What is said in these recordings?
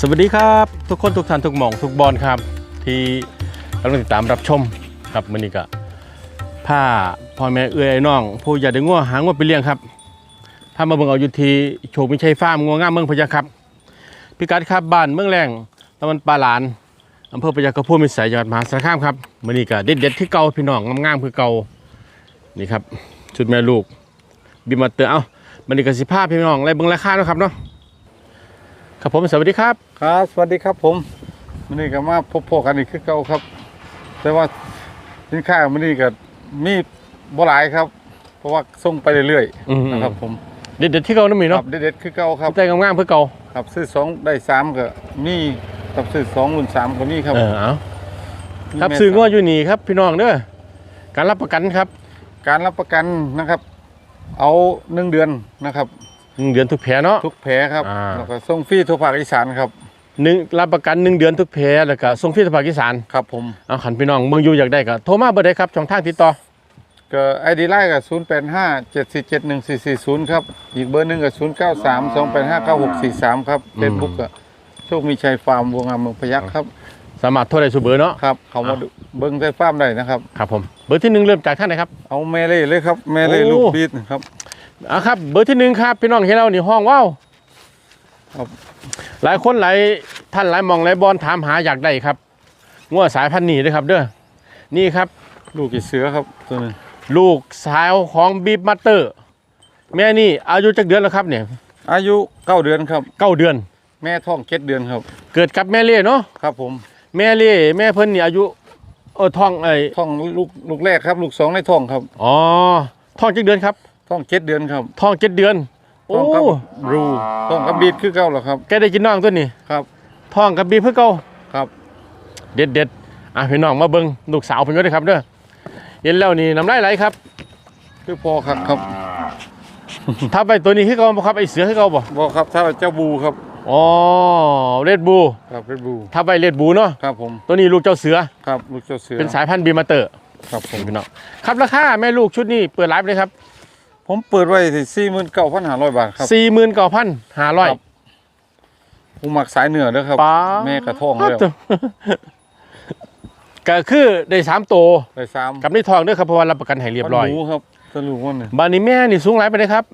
สวัสดีครับ ทุกคนทุกท่านทุกหม่องทุกบอลครับ ที่กำลังติดตามรับชมครับมื้อนี้ก็ผ้าพ่อแม่เอื้อยน้อง ผู้อยากได้งัวหางัวไปเลี้ยงครับพามาเบิ่งเอาอยู่ที่โชคมิชัยฟาร์มงัวงามเมืองพะยาครับพิกัดครับบ้านเมืองแรงตำบลปลาหลานอำเภอพะยากระพู้มิสัยจังหวัดมหาสารคามครับมื้อนี้ก็เด็ดๆที่เก่าพี่น้องงามๆคือเก่านี่ครับชุดแม่ลูกบิมมาเตอร์เอ้ามื้อนี้ก็สิพาพี่น้องไล่เบิ่งราคาเนาะครับเนาะ ครับผมสวัสดีครับ ครับ สวัสดีครับผมมันนี่ก็มาพบพอกันอีกคือเก่าครับ แต่ว่าสินค้ามันนี่ก็มีบ่หลายครับ เพราะว่าส่งไปเรื่อยอืม ๆนะครับผมเด็ดๆที่เก่านั่นมีครัเนาะบเด็ดๆคือเก่าครับ ใจงามๆเพื่อเก่าครับซื้อสองได้สามก็มีครับซื้อสองรุ่นสามก็มีครับเออเอามีครับแม่ซื้อง้ออยู่นี่ครับ พี่น้องเด้อการรับประกันครับ การรับประกันนะครับ เอาหนึ่งเดือนนะครับ หนึ่งเดือนทุกแผลเนาะ ทุกแผลครับอ่า แล้วก็ส่งฟรีทั่วภาคอีสานครับ หนึ่งรับประกันหนึ่งเดือนทุกแผลแล้วก็ส่งฟรีทางภาคอีสานครับผม เอาขันพี่น้องเมืองอยู่อยากได้ก็โทรมาเบอร์ใดครับช่องทางติดต่อก็ไอดีไลน์ก็ศูนย์แปดห้าเจ็ดสี่เจ็ดหนึ่งสี่สี่ศูนย์ครับ อีกเบอร์หนึ่งก็ศูนย์เก้าสามสองแปดห้าเก้าหกสี่สามครับเฟซบุ๊กก็โชคมีชัยฟาร์มวงงามเมืองพยัคฆ์ครับ สามารถโทรได้สุเบอร์เนาะครับ เขามาดูเบิ้งได้ฟาร์มได้นะครับ ครับผมเบอร์ที่หนึ่งเริ่มจากท่านไหนครับ เอาแม่เล่เลยครับ แม่เล่โอ้ ลูกบีดนะครับ อะครับ เบอร์ที่หนึ่งครับ พี่น้องเห็นแล้วนี่ห้องว้าวครับหลายคนหลายท่านหลายหมองหลายบอลถามหาอยากได้ครับงัวสายพันธุ์นี้ด้วยครับ เด้อนี่ครับ ลูกกี่เสือครับตัวนึงลูกสาวของบีบมัตเตอร์ แม่นี่อายุจักเดือนแล้วครับเนี่ยอายุเก้าเดือนครับเก้าเดือน แม่ท้องเจ็ดเดือนครับ เกิดกับแม่เล่เนาะครับผม แม่เล่แม่เพิ่นนี่อายุเออท้องไอ้ท้องลูกลูกแรกครับ ลูกสองในท้องครับอ๋อท้องจักเดือนครับ ท้องเจ็ดเดือนครับท้องเจ็ดเดือน โอ้ท้องกับรูท้องกับบีดคือเก้าเหรอครับแกได้กินน้องตัวนี้ครับท้องกับบีเพื่อเก่าครับเด็ดเด็ดๆอะพี่น้องมาเบิ่งลูกสาวเพิ่นก็ได้อครับเด้อเห็นแล้วนี่น้ำลายไหลครับ คือพอครับครับถ้าไปตัวนี้คือเก่าบ่ครับไอเสือคือเก่าบ่บอกครับถ้าเจ้าบูครับอ๋อเรดบูครับเป็นบูถ้าไปเรดบูเนาะครับผมตัวนี้ลูกเจ้าเสือครับลูกเจ้าเสือเป็นสายพันธุ์บีมาเตอร์ครับผมพี่น้องครับราคาแม่ลูกชุดนี้เปิดไลฟ์เลยครับ ผมเปิดไว้ที่สี่หมื่นเก้าพันห้าร้อยบาทครับสี่หมื่นเก้าพันห้าร้อยครับผมหมักสายเหนือเด้อครับป้าแม่กระท่องแล้วก็คือได้สามตัวไปสามกับในทองด้วยครับเพราะว่ารับประกันให้เรียบร้อยหมูครับสรุปว่าเนี่ยบานนี้แม่นี่สูงหลายไปเลยครับ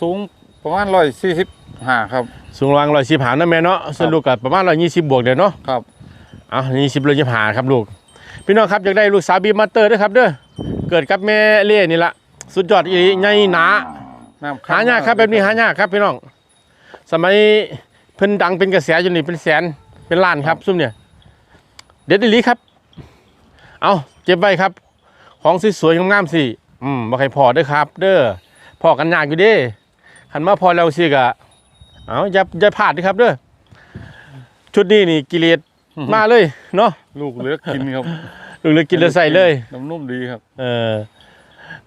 สูงประมาณร้อยสี่สิบห้าครับสูงรางร้อยสิบหานะแม่เนาะสรุปกับประมาณร้อยยี่สิบบวกเดี๋ยวเนาะครับอะยี่สิบร้อยยี่หาครับลูกพี่น้องครับอยากได้ลูกสาวบีมาเตอร์ด้วยครับเด้อเกิดกับแม่เล่นี่ละ สุดยอดอีหลีใหญ่หนาน้ำหายากครับแบบนี้หายากครับพี่น้อง สมัยเพิ่นดังเป็นกระแสอยู่นี่เป็นแสนเป็นล้านครับซุ่มเนี่ย เด็ดอีหลีครับ เอาเก็บไว้ครับ ของสวยๆงามๆสิอืมบ่ใครพอเด้อครับ เด้อพอกันยากอยู่เด้คันมาพอแล้วสิกะเอาอย่าอย่าพลาดเด้อครับเด้อชุดนี้นี่กิเลสมาเลยเนาะลูกเหลือกินครับ ลูกเลยกินแล้วใส่เลยน้ำนุ่มดีครับ เออ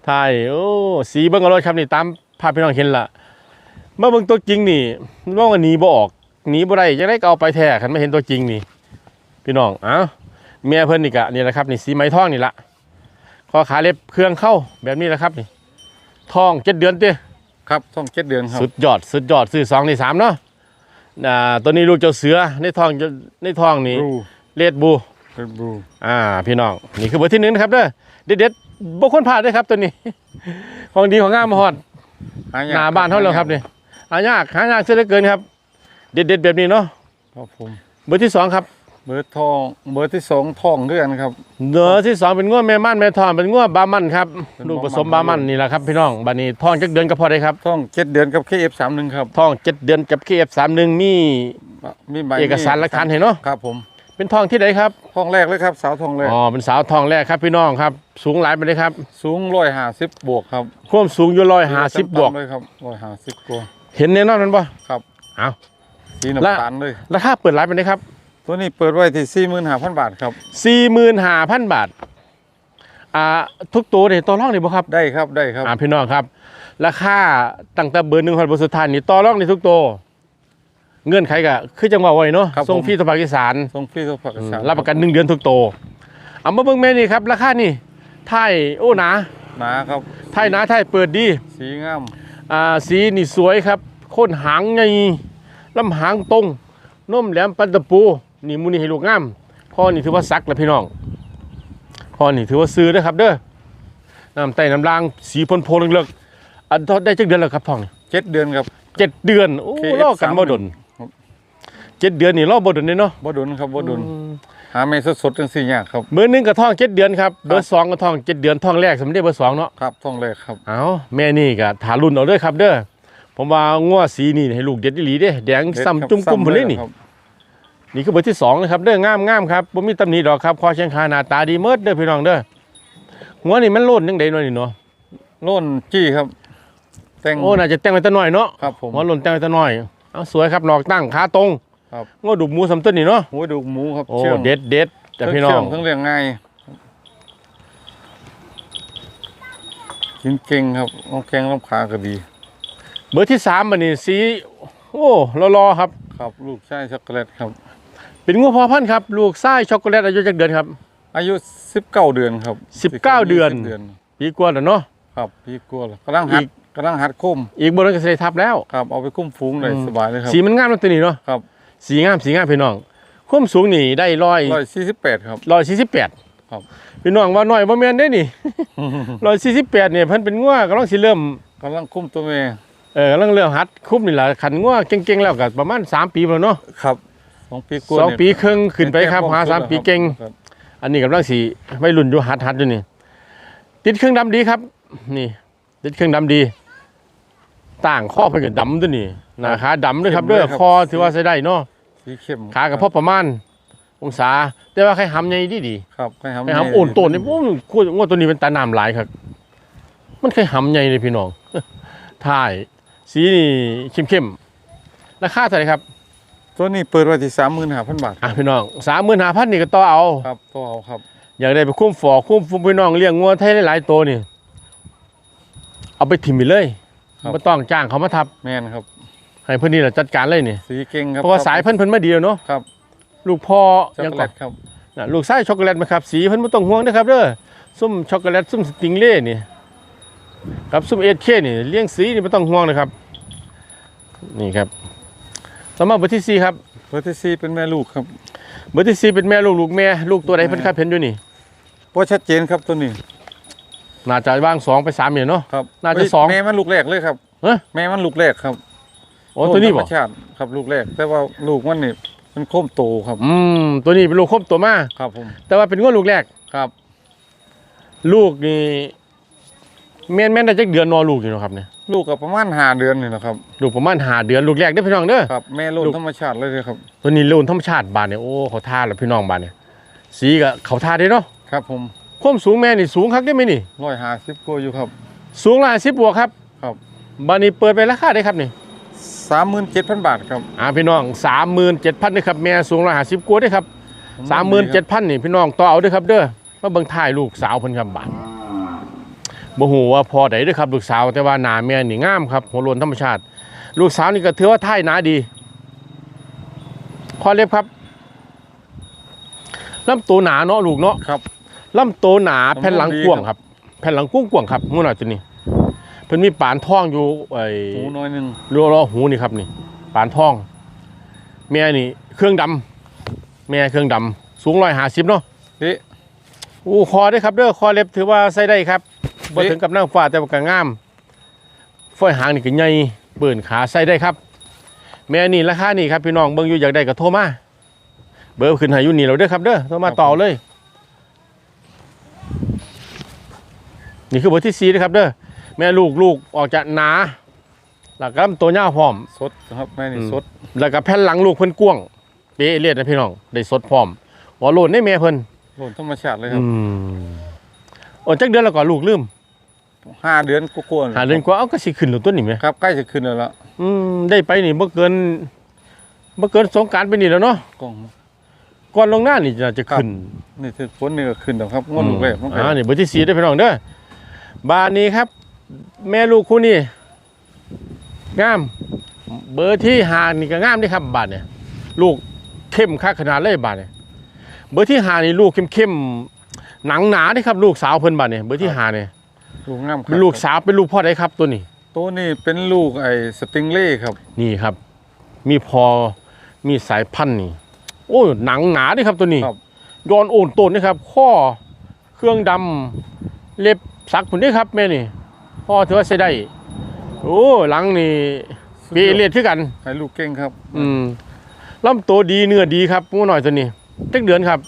ไทยโอ้สีเบิ่งเอารถครับนี่ตามภาพพี่น้องเห็นละเมื่อเบิ่งตัวจริงนี่ว่าว่าหนีบ่ออกหนีบ่ได้จะได้ก็เอาไปแท้คันไม่เห็นตัวจริงนี่ พี่น้องเอ้าเมียเพิ่นนี่กะนี่แหละครับนี่สีไม้ทองนี่ละคอขาเล็บเครื่องเข้าแบบนี้แหละครับนี่ทองเจ็ดเดือนเต้ครับท้องเจ็ดเดือนครับสุดยอดสุดยอดซื้อสองในสามเนาะอ่าตัวนี้ลูกเจ้าเสือในทองจะในทองนี่บลูเลดบูเป็นบลูอ่าพี่น้องนี่คือเบอร์ที่หนึ่งนะครับเด้อเด็ด เด็ดๆบุคคลผ่านด้วยครับตัวนี้ ของดีของงามมาฮอดหายกหน้าบ้านเท่าเราครับนี่หายากหายากเสียเหลือเกินครับเด็ดเด็ดๆแบบนี้เนาะครับผมเบอร์ที่สองครับเบอร์ทองเบอร์ที่สองทองด้วยกันครับเบอร์ที่สองเป็นง้วแม่ม่านแม่ทองเป็นง้วบามันครับเป็นลูกผบามันสมบามันนี่แหละครับพี่น้องบัดนี้ทองจักเดือนก็พอได้ครับทองเจ็ดเดือนกับเคเอฟสามหนึ่งครับทองเจ็ดเดือนกับเคเอฟสามหนึ่งมีมีใบเอกสารหลักฐานเห็นเนาะครับผม เป็นทองที่ไหนครับ ทองแรกเลยครับ สาวทองแรกอ๋อเป็นสาวทองแรกครับพี่น้องครับ สูงหลายไปเลยครับ สูงร้อยห้าสิบบวกครับความสูงอยู่ร้อยห้าสิบบวกเลยครับร้อยห้าสิบกว่าเห็นแน่นอนมันปะครับเอาสีน้ำตาลเลยราคาเปิดร้านไปเลยครับ ตัวนี้เปิดไว้ที่สี่หมื่นห้าพันบาทครับสี่หมื่นห้าพันบาทอ่าทุกตัวเนี่ยต่อรองนี่บ่ครับ ได้ครับได้ครับอ่าพี่น้องครับ ราคาตั้งแต่เบอร์หนึ่งพันบาทสุดท้ายนี่ต่อรองในทุกตัว เงื่อนไขก็คือจังหวะไว้เนาะครับผม ส่งฟรีต่อภาคอีสานทรงฟรีทุกผักสารรับประกันหนึ่งเดือนทุกตัวเอามาเบิ่งแม่นี่ครับ ราคานี่ไทยโอ้หนาหนาครับไทยหนาไทยเปิดดีสีงามอ่าสีนี่สวยครับโคนหางใหญ่ลำหางตรงนุ่มแหลมปันตะปู นี่มูนี่ให้ลูกงามพ่อนี่ถือว่าซักแล้วพี่น้องพ่อนี่ถือว่าซื้อนะครับเด้อน้ำไต้น้ำลางสีพนโพลเลิกๆอันทอดได้จักเดือนแล้วครับทองนี่เจ็ดเดือนครับ เจ็ดเดือน โอ้ KF รอกันบ่ดนครับ เจ็ดเดือนนี่รอบ่ดนเนี่ยเนาะบ่ดุนครับบ่ดุนหาเมสดๆจังสี่ยากครับเบอร์หนึ่งกับทองเจ็ดเดือนครับเบอร์สองกับทองเจ็ดเดือนทองแรกสมเด็จเบอร์สองเนาะครับทองแรกครับเอาแม่นี่ก็ถารุ่นเอาเด้อครับเด้อผมว่างัวสีนี่ให้ลูกเด็ดอีหลีเด้แดงเด็ดซ้ำครับจุ่มกุ้มซ้ำพุ่นเลยนี่ครับนี่คือเบอร์ที่สองนะครับเด้องามงามครับบ่มีตำหนิดอกครับคอเชียงคาหน้าตาดีเมิดเด้อพี่น้องเด้อหัวนี่มันโล่นจังได๋น้อยนี่เนาะโล่นจี้ครับแต่งโอ้น่าจะแต่งไว้แตะน้อยเนาะครับผมหัวโล่นแต่งไว้แตะน้อยเอาสวยครับหนอกตั้งขาตรง ครับงัวดุกหมูสำต้นนี่เนาะ หัวดูกหมูครับโอ้เชื่องเด็ดเด็ดจ้ะพี่น้อง ทั้งเรื่องง่ายกินเก่งครับน้องแข้งน้ำขาก็ดี เบอร์ที่สามบัดนี้สี โอ้รอๆครับ ครับ ลูกชายช็อกโกแลตครับ เป็นงัวพอพันธุ์ครับ ลูกไส้ช็อกโกแลตอายุจักเดือนครับ อายุสิบเก้าเดือนครับ19เดือนเดือน ปีกว่าแล้วเนาะ ครับพี่กลัวแล้วกำลังหัดอีก กำลังหัดคุ้มอีกบนนั้นก็สิได้ทับแล้ว ครับเอาไปคุ้มฟูงเลยอืม สบายเลยครับ สีมันงามแล้วตัวนี้เนาะ ครับ สีงามสีงามพี่น้องความสูงนี่ได้ร้อยร้อยสี่สิบแปดครับร้อยสี่สิบแปดครับพี่น้องว่าน้อยบ่แม่นได้นี่ร้อยสี่สิบแปดเนี่ยเพิ่นเป็นงัวกำลังสิเริ่มกำลังคุ้มตัวเมย์เออกำลังเริ่มหัดคุมนี่แหละขันงัวเก่งๆแล้วก็ประมาณสามปีแล้วเนาะครับสองปีกลัวาสองเนี่ยปีครึ่งขึ้นไปครับเป็นหาแก้สามป้องปีเก่งครับอันนี้กำลังสิวัยรุ่นอยู่หัดหัดอยู่นี่ติดเครื่องดำดีครับ นี่ ติดเครื่องดำดี ต่างข้อเพิ่นก็ดำตัวนี่ หน้าขาดำด้วยครับเด้อคอถือว่าใช้ได้เนาะสีเข้มขากับพอประมาณ องศา แต่ว่าใครหำใหญ่ดีดีครับให้ทำใครหำโอนโตนนี่โอ้ยคู่งวดตัวนี้เป็นตาน้ำหลายครับ มันใครหำใหญ่เลยพี่น้องถ่ายสีนี่เข้มๆราคาเท่าไหร่ครับตัวนี้เปิดไว้ที่สามหมื่นห้าพันบาทอะพี่น้องสามหมื่นห้าพันนี่ก็ต่อเอาครับตัวเอาครับ อยากได้ไปคุ้มฝอคุ้มฟุมพี่น้องเลี้ยงงัวไทยหลายๆตัวนี่เอาไปถิ่มไปเลยครับไม่ต้องจ้างเขามาทับแม่นครับ ให้เพื่อนนี่แหละจัดการเลยนี่สีเก่งครับเพราะว่าสายเพิ่นเพิ่นมาดีแล้วเนาะครับ ลูกพ่อช็อกยังโกแลก่อนตครับน่ะลูกไส้ช็อกโกแลตไหมครับ สีเพิ่นไม่ต้องห่วงนะครับเด้อส้มช็อกโกแลตส้มสติงเล่นี่กับส้มเอสเคนี่เลี้ยงสีนี่ไม่ต้องห่วงนะครับ นี่ครับต่อมาเบอร์ที่สี่ครับเบอร์ที่สี่เป็นแม่ลูกครับเบอร์ที่สี่เป็นแม่ลูกลูกแม่ลูกตัวใดเพิ่นครับเห็นอยู่นี่เพราะชัดเจนครับตัวนี้น่าจะว่างสองไปสามเนี่ยเนาะครับน่าจะเฮ้ยสองแม่มันลูกแรกเลยครับเอ้ยแม่มันลูกแรกครับ โอ้ตัวนี้ธรบ่รมชาติครับลูกแรก แต่ว่าลูกมันนี่เป็นโค้มโตครับอืมตัวนี้เป็นลูกครบตัวมาครับผมแต่ว่าเป็นงวดลูกแรก ครับลูกนี่แม่นแม่นได้จักเดือนนอลูกอยู่เนาะครับเนี่ยลูกกับประมาณห้าเดือนนี่นะครับลูกประมาณหาเดือนลูกแรกได้อพี่น้องเด้อ ครับ แม่ลูกลูก ธรรมชาติเลยเลยครับ ตัวนี้ลูกธรรมชาติบานเนี่ยโอ้เขาท่าแล้วพี่น้องบานเนี่ยสีก็เขาท่าได้เนาะครับผมความสูงแม่นี่สูงคักได้ไหมนี่ ร้อยห้าสิบกว่าอยู่ครับ สูงละสิบบวกครับครับ บานนี้เปิดไปราคาได้ครับนี่ สามหมื่นเจ็ดพันบาทครับ อ่าพี่น้องสามหมื่นเจ็ดพันนะครับแม่สูงละหาสิบกว่าได้อครับสามหมื่นเจ็ดพันนี่พี่น้องต่อเอาเด้วยครับเด้อมาเบิ่งถ่ายลูกสาวเพิ่นครับบานบ่ฮู้ว่าพอใดเด้อครับลูกสาวแต่ว่าหน้าแม่นี่งามครับหัวโลนธรรมชาติ ลูกสาวนี่ก็ถือว่าท่ายหนาดีข้อเล็บครับลำตัวหนาเนาะลูกเนาะครับ ลำตัวหนาแผ่นหลังกว้างครับ แผ่นหลังกว้างกว้างครับมูหน่อยตัวนี้ เพิ่นมีปานท่องอยู่ไอ้หูน้อยหนึ่งรัวรอหูนี่ครับนี่ปานท่อง แม่นี่ เครื่องดำแม่เครื่องดำสูงร้อยหาสิบเนาะเอ๊ะอู้คอได้อครับเด้อคอเล็บถือว่าใส่ได้ครับบ่เอ๊ะถึงกับนางฟ้าแต่ว่าก็งามฝอยหางนี่ก็ใหญ่เบิ่นขาใส่ได้ครับ แม่นี่ราคานี่ครับพี่น้องเบิ่งอยู่อยากได้ก็โทรมาเบอร์ขึ้นให้อยู่นี่แล้วเด้อครับเด้อโทรมาต่อเลย นี่คือเบอร์ที่สี่นะครับเด้อ แม่ลูกลูกออกจากหนาแล้วก็ลำตัวยาวพร้อม สดครับแม่นี่อืม สดแล้วก็แผ่นหลังลูกเพิ่นกว้างเป๊ะเลียดนะพี่น้องได้สดพร้อมอ๋อโลนได้แม่เพิ่นโลนธรรมชาติเลยครัอืบมโอ้จักเดือนแล้วก็ลูกลืมห้าเดือนกว่าๆหาเดือนกว่าเอาก็สิขึ้นแล้วตัวนี้แหม ครับใกล้จะขึ้นแล้วละอืมได้ไปนี่บ่เกินบ่เกินสงกรารไปนี่แล้วเนาะกล้อง ก่อนลงหน้านี่จะจะขึ้นนี่ถือฝนนี่ก็ขึ้นแล้วครับงวดลูกแรกมันก็อ่านี่เบอร์ที่สี่ได้อพี่น้องเด้อบ้านนี้ครับ แม่ลูกคู่นี้งาม เบอร์ที่หานี่ก็งามเด้ครับบ้านเนี่ยลูกเข้มค่าขนาดเลยบ้านเนี่ยเบอร์ที่หานี่ลูกเข้มเข้มๆหนังหนาเด้ครับลูกสาวเพิ่นบ้านเนี่ยเบอร์ที่หาเนี่ยลูกงามครับเป็นลูกสาวเป็นลูกพ่อได้ครับตัวนี้ ตัวนี้เป็นลูกไอ้สติงเล่ครับ นี่ครับ มีพอมีสายพันธุ์นี่ โอ้หนังหนาเด้ครับตัวนี้ครับย้อนโอนต้นนะครับข้อเครื่องดำเล็บสักผุนนี่ครับแม่นี่ พ่อถือว่าใช้ได้ โอ้หลังนี่เปเลียดขึ้นกัน ให้ลูกเก่งครับ อืมลำตัวดีเนื้อดีครับงูหน่อยตัวนี้จักเดือนครับ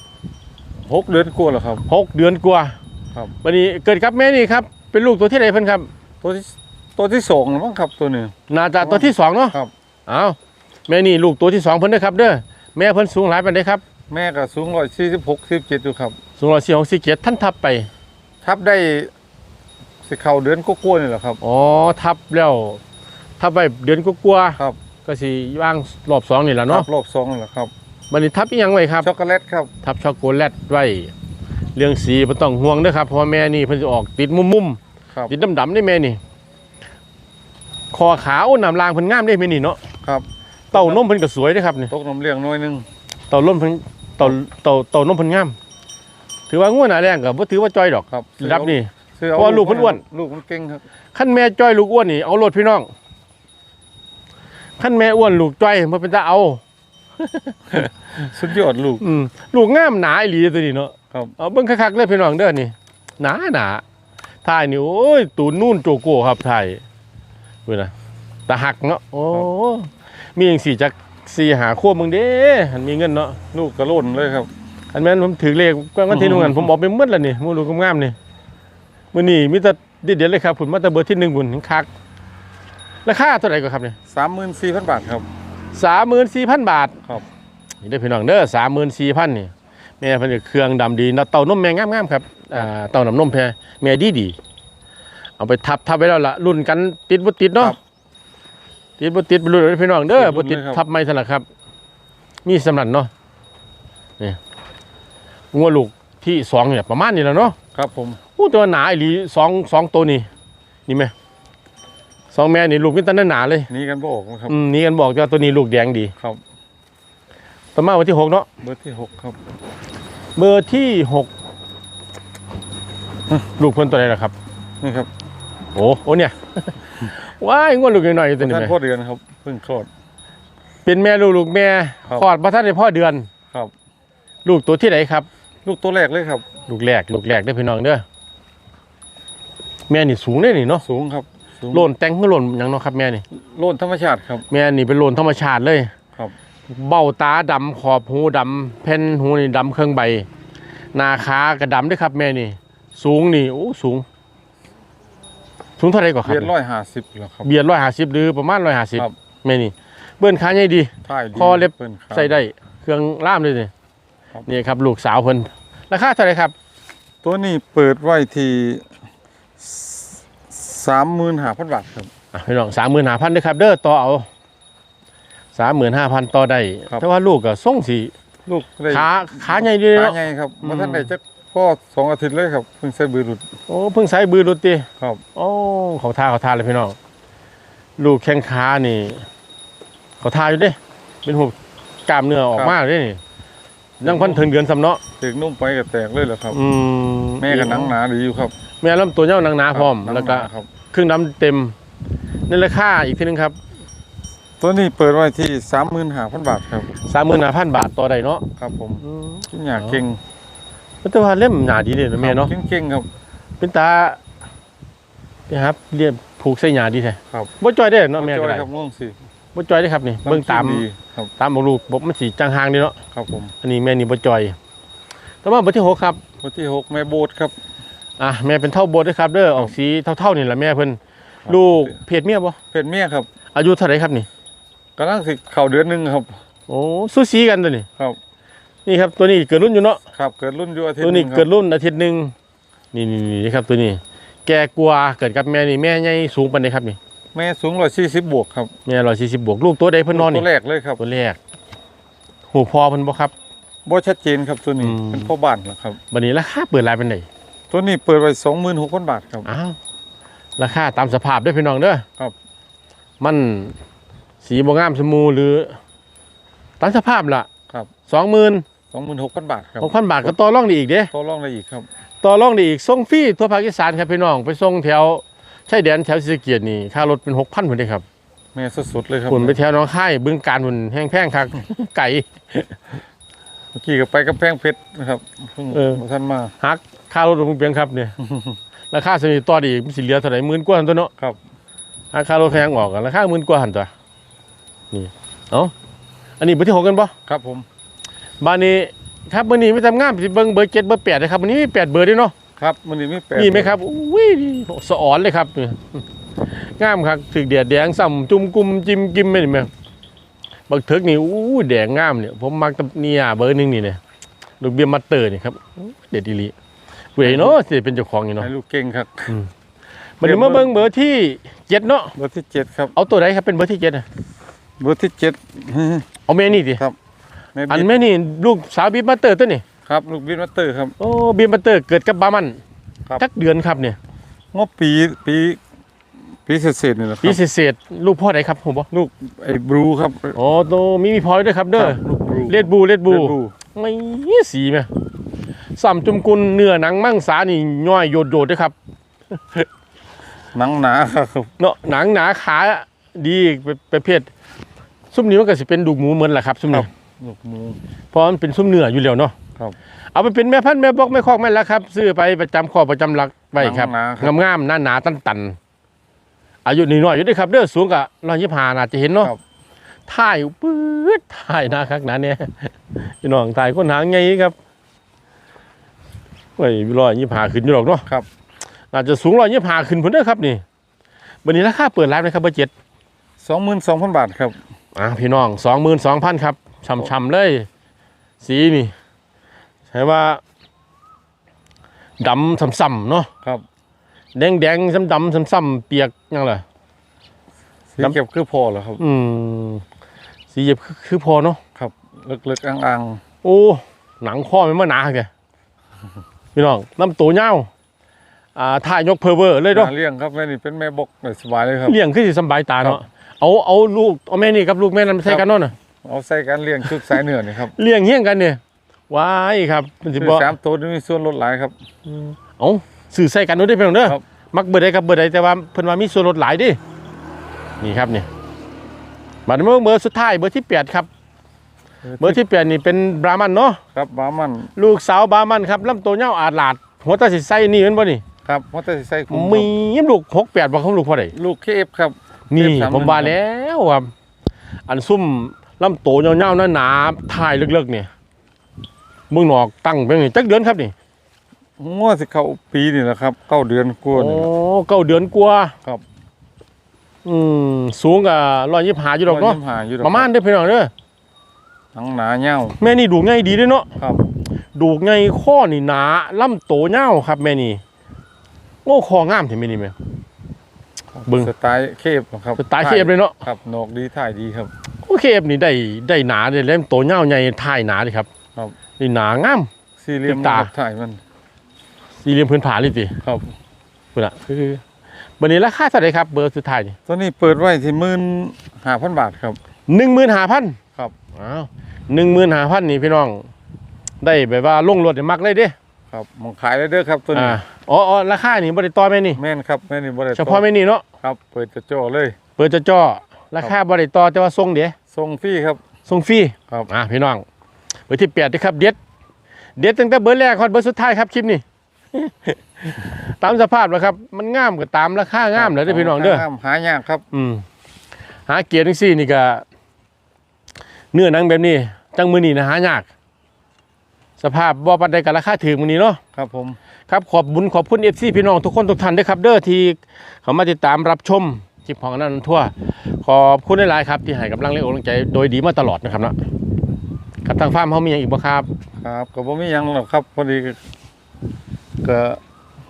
หกเดือนกว่าแล้วครับหกเดือนกว่าครับวันนี้เกิดครับแม่นี่ครับ เป็นลูกตัวที่ไหนเพิ่นครับ ตัวที่ตัวที่สองแล้วมั้งครับตัวนี้น่าจะตัวที่สองเนาะครับอ้าวแม่นี่ลูกตัวที่สองเพิ่นเด้อครับ เด้อแม่เพิ่นสูงหลายปานใดครับแม่ก็สูงร้อยสี่สิบหกสิบเจ็ดอยู่ครับ สูงร้อยสี่หกสี่เจ็ดท่านทับไป ทับได้ สิเข่าเดือนกว่าๆนี่แหละครับ อ๋อทับแล้วทับไปเดือนกว่าๆครับ ก็สิว่างรอบสองนี่แหละทัเนาะบรอบสองนี่แหละครับบันนี้ทับอีหยังไว้ครับช็อกโกแลตครับทับช็อกโกแลตไว้เรื่องสีบ่ต้องห่วงเด้อครับเพราะว่าแม่นี่เพิ่นจะออกติดมุมครับๆติดดำๆได้แม่นี่คอขาวน้ำลางเพิ่นงามได้แม่นี่เนาะครับเต้านมเพิ่นก็สวยเด้อครับนี่ตกน้ำเลี้ยงหน้อยหนึงเต้าล้นเพิ่นเต้าเต้าเต้านมเพิ่นงาม ถือว่างัวหน้าแรงก็บ่ถือว่าจ้อยดอกครับระดับนี้ ซื้อเพราะว่าลูกเพิ่นอ้วน ลูกมันเก่งครับคันแม่จ้อยลูกอ้วนนี่เอาโลดพี่น้องคันแม่อ้วนลูกจ้อยบ่เป็นตาเอา สุดยอดลูก อืมลูกงามหนาอีหลีตัวนี้เนาะครับ เอาเบิ่งคักๆเลยพี่น้องเด้อนี่หนาหนาถ่ายนี่โอ้ยตูนนู่นโจโก้ครับถ่ายเว้ยนะตาหักเนาะโอ้มีจังสี่จักสี่หาขั้วมึงเด้หันมีเงินเนาะลูกกระโล่นเลยครับ อันแม่นผมถือเลขกว้างวันที่หนึ่งอันผมออกไปหมืดแล้วนี่มูลูกงามๆนี่ มื้อนี้มีแต่เด็ดๆเลยครับผลมาแต่เบอร์ที่หนึ่งบุญคักราคาเท่าไหร่ก็ครับเนี่ยสามหมื่นสี่พันบาทครับสามหมื่นสี่พันบาทครับนี่เด้อพี่น้องเด้อสามหมื่นสี่พันนี่แม่เพิ่นก็เครื่องดำดีนะเต่านมแม่งามๆครับอ่าเต่าน้ำนมแพรแม่ดีดีๆเอาไปทับทับไว้แล้วล่ะรุ่นกันติดบ่ติดเนาะครับติดบ่ติดบ่รุ่นเด้อพี่น้องเด้อติดรุ่บ่นติดเลยครับทับไม่ซั่นล่ะครับ มีสำนันเนาะนี่งัวลูกที่สองเนี่ยประมาณนี้แล้วเนาะครับผม อู้ตัวหนาอีหลีสองสองตัวนี่นี่แม่สองแม่นี่ลูกนี่ตันหนาเลยหนี่กันบ่ออกนะครับอืมนี่กันบอกว่าตัวนี้ลูกแดงดีครับต่อมาวันที่หกเนาะเบอร์ที่หกครับ เบอร์ที่หกลูกเพิ่นตัวไหนล่ะครับนี่ครับโอ้โอ้เนี่ยว้ายงวดลูกหน่อยๆตัวนี้ท่านแม่พ่อเดือนครับเพิ่งคลอดเป็นแม่ลูกลูกแม่ครับคลอดพระท่านในพ่อเดือนครับ ลูกตัวที่ไหนครับ ลูกตัวแรกเลยครับ ลูกแรกลูกแรกได้อพี่น้องเด้อ แม่นี่สูงได้นี่เนาะสูงครับสูงโลนแต่งคือโลนหยังเนาะครับแม่นี่ โลนธรรมชาติครับ แม่นี่เป็นโลนธรรมชาติเลย ครับ เบ้าตาดำขอบหูดำแผ่นหูนี่ดำเครื่องใบหนาขากระดำด้วยครับแม่นี่ สูงนี่โอ้สูง สูงเท่าไหรก่อนครับ เรียนร้อยห้าสิบแล้วครับ เบียดร้อยห้าสิบหรือประมาณร้อยห้าสิบครับ แม่นี่ เบิ้นขาใหญ่ดี ท่ายดีคอเล็บพิ่นครับ ใส่ได้เครื่องล่ามเลยนี่ครับ นี่ครับลูกสาวเพิ่นราคาเท่าไหรครับ ตัวนี้เปิดไว้ที่ สามหมื่นห้าพันบาทครับ อะพี่น้องสามหมื่นห้าพันด้วยครับ เด้อต่อเอาสามหมื่นห้าพันต่อได้ครับ แต่ว่าลูกก็ส่งสีลูกได้ขาขาใหญ่ดีขาเนาะใหญ่ครับอืม มาท่านได้จักพ่อสองอาทิตย์เลยครับเพิ่งใส่บือหลุดโอ้เพิ่งใส่บือรุดตีครับ โอ้เขาท่าเขาท่าเลยพี่น้องลูกแข้งขานี่ เขาท่าอยู่เด้ เป็นหุบกล้ามเนื้อออกมาเลยนี่ยังพันถึงเดือนสำเนาะเด็กนุ่มไปก็แตกเลยเหรอครับ อืมแม่ก็หนังหนาดีอยู่ครับ แม่ลำตัวเน่าหนังหนาพร้อมหนังแล้วก็หนาครับ เครื่องดำเต็มในราคาอีกทีนึงครับตัวนี้เปิดไว้ที่สามหมื่นห้าพันบาทครับสามหมื่นห้าพันบาทต่อได้เนาะครับผมอืมกินหยาเก่งมันแต่ว่าเล่มหนาดีเลยนะแม่เนาะเก่งๆครับ เป็นตาเนี่ยครับเรียบผูกใส่หยาดีแท้ครับ บ่จอยได้อเนาะแม่ก็จอยได้ครับง่วงสิบ่จอยได้อครับนี่เบิ่งตามน้ำจิ้ดีครับ ตามบอกลูกบอกมันสีจางหางดีเนาะ ครับผมอันนี้แม่นี่บ่จอย แต่ว่าเบอร์ที่หกครับวันที่หกแม่โบสครับ อะแม่เป็นเท่าโบทด้วยครับเด้อออกสีเท่าๆนี่แหละแม่เพิ่นครับลูกเพศเมียบ่เป็นเมียครับ อายุเท่าไหร่ครับนี่กำลังสิเข่าเดือนหนึ่งครับ โอ้สู้สีกันตัวนี่ครับ นี่ครับตัวนี้เกิดรุ่นอยู่เนาะครับ เกิดรุ่นอยู่อาทิตย์ตัวนี้หงครับเกิดรุ่นอาทิตย์หนึ่งนี่นี่นี่ครับตัวนี้ แกกลัวเกิดกับแม่นี่แม่ใหญ่สูงปานใดครับนี่แม่สูงร้อยสี่สิบบวกครับแม่ร้อยสี่สิบบวกลูกตัวใดเพิ่นนอนตันี่วแรกเลยครับตัวแรกหูพอเพิ่นบ่ครับบ่ชัดเจนครับตัวนี้อืมเป็นพ่อบ้านนะครับบัดนี้ราคาเปิดรายเป็นได ตัวนี้เปิดไว้สองหมื่นหกพันบาทครับ อ้าวราคาตามสภาพเด้อพี่น้องเด้อครับ มันสีบ่งามสมูหรือตามสภาพล่ะครับสองหมื่นสองหมื่นหกพันบาทครับหกพันบาทก็ต่อรองได้อีกเด้ต่อรองได้อีกครับ ต่อรองได้อีกส่งฟรีทั่วภาคอีสานครับพี่น้องไปส่งแถวชายแดนแถวศรีสะเกียดนี่ค่ารถเป็นหกพันพุ่นเด้ครับแม่สุดๆเลยครับ พุ่นไปแถวหน้องค่ายบึงการพุ่นแห้งแพงคัก ไก่ เมื่อกี้ก็ไปกำแพงเพชรนะครับเพิ่งเออบ่ท่านมาฮัก ค่ารถของเพียงครับเนี่ยราคาสนิทต่อไดีมันสิเหลือเท่าไหร่หมื่นกว่าหันตัวเนาะครับราคารถแพงออกกันราคาหมื่นกว่าหันตัวนี่เอ้าอันนี้เบอร์ที่หกกันปะครับผมบ้านนี้ครับเบอร์นี้ไม่ทำงานสิเบิ้งเบอร์เจ็ดเบอร์แปดนะครับวันนี้มีแปดเบอร์ด้วยเนาะครับมันนี่ไม่แปลกมีไหมครับอุ้ยสะอ่อนเลยครับนี่งามครับถึกเดียดแดงส่ำจุ่มกุมจิ้มกิมไม่เห็นไหมบักเถิกนี่อู้แดงงามเนี่ยผมมักแตะเนี่ยเบอร์หนึงนี่เนี่ยลูกเบียร์มัตเตอร์นี่ครับเด็ดดีหลี เวยเนาะสิเป็นเจ้าของอยู่เนาะให้ลูกเก่งครับบัดนี้มาเบิ่งเบอร์ที่เจ็ดเนาะเบอร์ที่เจ็ดครับเอาตัวไหนครับเป็นเบอร์ที่เจ็ดอะเบอร์ที่เจ็ดเอาแม่นี่ดิครับแม่อันบิ๊กแม่นี่ลูกสาวบีบัตเตอร์ตัวนี่ครับลูกบินมาสเตอร์ครับโอ้บีบัตเตอร์เกิดกับบามันครับจักเดือนครับเนี่ยงบปีปีปีเศษๆนี่แหละคปีรับเศษๆลูกพ่อไหนครับผมบอกลูกไอ้บลูครับโอ้โตมีมีพลอยด้วยครับเด้อลูกบลูเลดบูเลดบู Red Bull ไม่สีไหม สัมจุมกุลเนื้อหนังมั่งสานี่ย่อยโยดโยดด้วยครับ หนังหนาครับเนาะหนังหนาขาดีเป็นประเภทซุ้มนี้มันก็สิเป็นดูกหมูเหมือนแหละครับซุ้มนี้ลูกหมูเพราะมันเป็นซุ้มเนื้ออยู่แล้วเนาะครับ เอาไปเป็นแม่พันธุ์แม่บอกแม่คอกแม่นแล้วครับ ซื้อไปประจำคอกประจำหลักไว้ครับหนังหนาครับงามๆหน้าหนาตันตันๆอายุน้อยๆอยู่ด้วยครับเด้อสูงกับร้อยยี่ห้าน่าจะเห็นเนาะครับถ่ายปื๊ดถ่ายหน้าคักหนาเนี่ยพี่น้องถ่ายคนหางไงครับ ไว้ร้อยยี่ห้าขึ้นอยู่หรอกเนาะครับอาจจะสูงร้อยยี่ห้าขึ้นพุ่นเด้อครับนี่วันนี้ราคาเปิดร้านนะครับเบอร์เจ็ดสองหมื่นสองพันบาทครับอะพี่น้องสองหมื่นสองพันครับช่ำๆเลย สีนี่ใช่ว่าดำซ้ำๆเนาะครับ แดงแดงๆซ้ำดำซ้ำๆเปียกยังไงสีเก็บคือพอเหรอครับ อืมสีเหยียบคือคือพอเนาะครับเล็กๆอ่างโอ้หนังข้อมันมาหนาแก พี่น้องน้ำตัวเน่าวอ่าท่ายกเพอร์เวอร์เลยๆเนาะหาเลี้ยงครับแม่นี่เป็นแม่บกสบายเลยครับเลี้ยงขึ้นสิสำบายตาครัเนาะบเอาเอาลูกเอาแม่นี่กับลูกแม่นั้นใส่กันเนาะน่ะเอาใส่การเลี้ยงชุดสายเหนือนี่ครับเลี้ยงเฮี้ยงกันเนี่ยว้ายครับมันสิคือบ่สามตัวนี่มีส่วนลดหลายครับเอาสื่อใส่กันเนาะได้อพี่น้องเด้อครับมักเบอร์ใดกับเบอร์ใดแต่ว่าเพิ่นว่ามีส่วนลดหลายเดินี่ครับนี่บัดเมื่อเบอร์สุดท้ายเบอร์ที่แปดครับ เบอร์ที่แปดนี่เป็นบรามันเนาะครับบามันลูกสาวบรามันครับลำตัวเน่าวอาดลาด หัวตาสิใส่นี่แมันบ่นี่ครับเพราะแต่ใส่คุ้มมียิ้มลูกหกแปดบ่ของลูกพ่อใดลูกเคฟครับ นี่เทียบสามผมว่าหนึ่งแล้วครับ อันซุ่มลำโตเงาๆหนาๆถ่ายเลิกๆเนี่ยเมืองนอกตั้งเป็นไงจักเดือนครับนี่งวดสิเข้าปีนี่แหละครับเก้าเดือนกว่าโอ้นี่เก้าเดือนกว่าครับ อืมสูงกับร้อยยี่สิบห้าอยู่ดอกเนาะร้ยยี่สิบห้อยู่ดอกประมาณเด้อพี่น้องเด้อ หนังหนาเงาแม่นี่ดูง่ายดีเด้อเนาะครับ ดูง่ายข้อนี่หนาลำโตเงาครับแม่นี่โอ้คองามเห็นไหมนี่แม่เบิ่งสไตล์เคฟครับสไตล์เคฟเลยเนาะครับโหนกดีถ่ายดีครับโอเคฟนี่ได้ได้หนาเลยเล่มโตเงาใหญ่ถ่ายหนาเลยครับ ครับนี่หนางามสี่เหลี่ยมติดตานะครับถ่ายมันสี่เหลี่ยมพื้นผาเลยสิครับคุณอะคือวันนี้ราคาเท่าไหร่ครับ เบอร์สุดท้ายนี่ตัวนี้เปิดไว้ที่หมื่นห้าพันบาทครับหนึ่งหมื่นห้าพันครับอ้าว หนึ่งหมื่นห้าพันนี่พี่น้อง ได้แบบว่าลงรถได้มักเลยเด้ครับมองขายได้เด้อครับตัวนี้อ่าอ๋ออ๋อราคานี่บริต่อแม่นี่ แม่นครับแม่นี่บริเฉพาะแม่นี่เนาะครับเปิดจะโจ้เลย เปิดจะจ่อราคาบริต่อแต่ว่าทรงเดี๋ยวส่งฟรีครับ ทรงฟรีครับ อ่าพี่น้องเบอร์ที่แปดนะครับเด็ดเด็ดตั้งแต่เบอร์แรกคอนเบอร์สุดท้ายครับคลิปนี้ ตามสภาพแล้วครับ มันงามก็ตามราคางามเลยเด้อพี่น้องเด้อหาหายากครับ อืมหาเกียร์ทั้งสี่นี่ก็เนื้อหนังแบบนี้ จังมือนี่นะฮะยาก สภาพบ่ปันใดกับราคาถือมือนี้เนาะครับผมครับขอบบุญขอบคุณเอฟซีพี่น้องทุกคนทุกท่านด้วยครับ เด้อที่เขามาติดตามรับชมจิบของนั่นทั่ว ขอบคุณหลายครับ ที่ให้กำลังเลี้ยงกำลังใจโดยดีมาตลอดนะครับนะครับทางฟาร์มเขามีอย่างอีกบ่ครับ ครับก็บ่มีอย่างหรอกครับพอดีก็ก็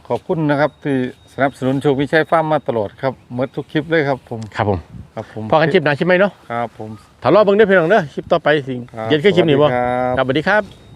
ขอบคุณนะครับ ที่สนับสนุนโชควิชัยฟ้าร์มมาตลอดครับเมื่อทุกคลิปเลยครับผมครับผม ครับผมพอกันจิบหนาใช่ไหมเนาะ ครับผม ถ้ารอเบิ่งได้เพียงเด้อคลิปต่อไปสิเย็นแค่คลิปนี้บ่ครับสวัสดีครับ